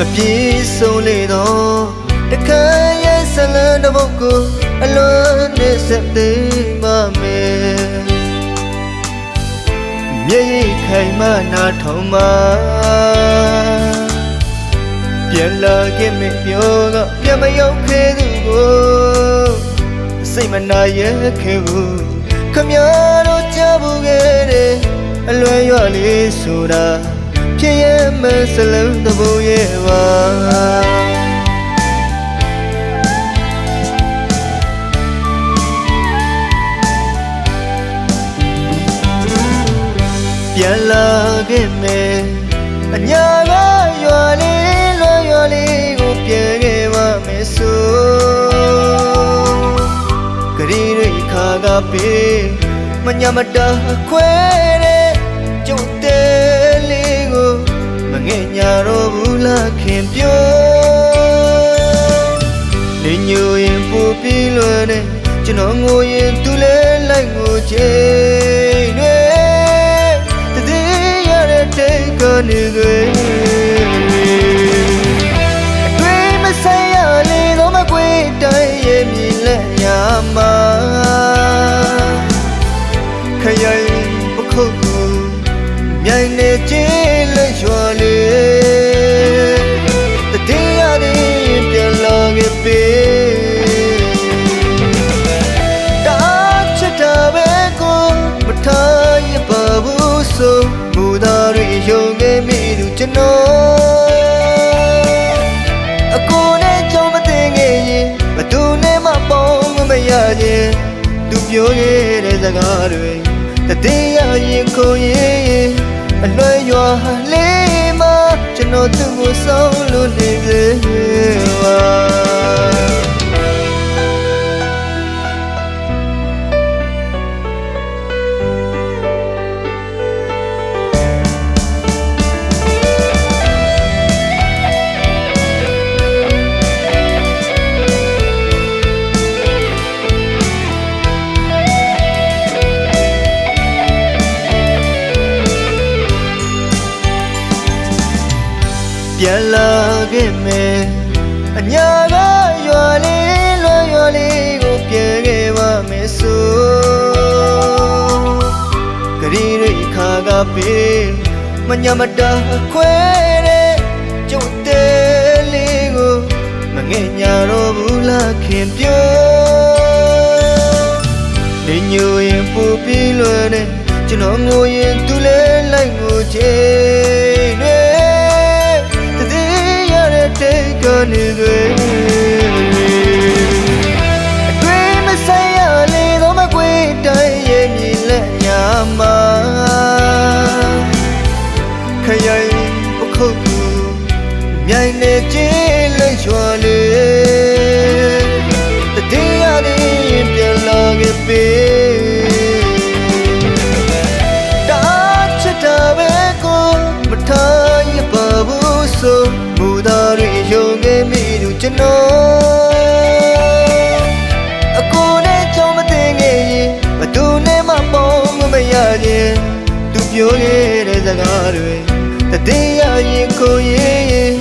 မပြေဆုံးလေတော့တခါရဲ့ဆလန်းတစ်ပုတ်ကိုအလွန်နဲ့ဆက်သိမ်းပါမယ်မျက်ရည်ခိုင်မှနာထောင်မှာပြန်လာခဲ့မေပြောကပြန်မရောက်ခဲ့သူကိုစိတ်မနာရဲခဲ့ဘူးခမရတို့ကြားဘူးခဲ့တဲ့အလွယ်ရွလေးဆိုတာ ဖြစ်ရဲ့မစလုံးတဘိုးရဲ့ပါပြန်လာခဲ့မယ်အညာကရွာလေးလွယ်ရွာလေးကိုပြန်ခဲ့ပါမယ်ဆိုဂရီရိခါကပေးမညာမတာခွဲတဲ့ကျုပ်တဲ့လေးကိုမ ငဲ့ညာတော့ဘူးလားခင်ပြောနေညိုရင်ပူပြီးလွယ်တဲ့ကျွန်တော်ငိုရင်သူလဲလိုက်ငိုချေတွေတည်ရတဲ့တိတ်ကနေတွေ မရရင်သူပြောခဲ့တဲ့စကားတွေတည်ရရင်ကိုရင်အလွယ်ရွာလေးမှာကျွန်တော်သူ့ကိုဆုံးလို့နေစေ ပြန်လာခဲ့မယ်အညာကရွာလေးလွယ်ရွာလေးကိုပြန်ခဲ့ပါမယ်ဆိုဂရီရိခါကပေးမညာမတာခွဲတဲ့ကျုပ်တဲ့လေးကိုမငဲ့ညာတော့ဘူးလားခင်ပြောနေညိုရင်ပူပြီးလွယ်တဲ့ကျွန်တော်ငိုရင်သူလဲလိုက်ငိုချေ နေတွေအတွေ့မဆိုင်ရလေတော့မကွေတိုင်းရဲ့မြည်လက်ညာမှာခရိုင်ပခုတ်ကူမြိုင်နေချင်းလက်ရွာလေတည်ရတဲ့ပြန်လာခဲ့ပေတာချစ်တာပဲကိုမထားရပါဘူးဆို ရရင်ကိုရင်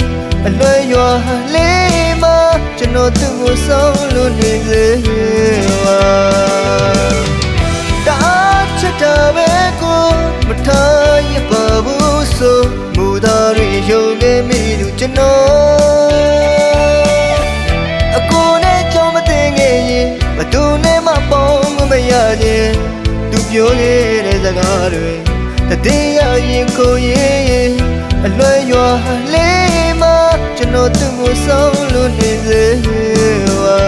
အလွယ်ရွာလေးမှာကျွန်တော်သူ့ကိုဆုံးလို့နေစေပါတာချစ်တာပဲကိုမထားရပါဘူးဆိုမူသားတွေယုံနေမိသူကျွန်တော်အကိုနဲ့ကြောင့်မသိငယ်ရင်ဘသူနဲ့မှပေါင်းမရရင်သူပြောခဲ့တဲ့စကားတွေ တည်ရရင်ကိုရင်အလွယ်ရွာလေးမှာကျွန်တော်သူ့ကိုဆုံးလို့နေစေပါ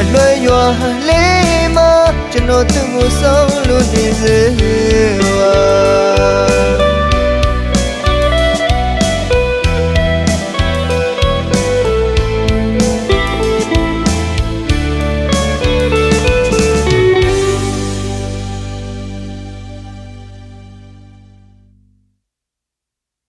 အလွယ်ရွာလေးမှာကျွန်တော်သူ့ကိုဆုံးလို့နေစေပါ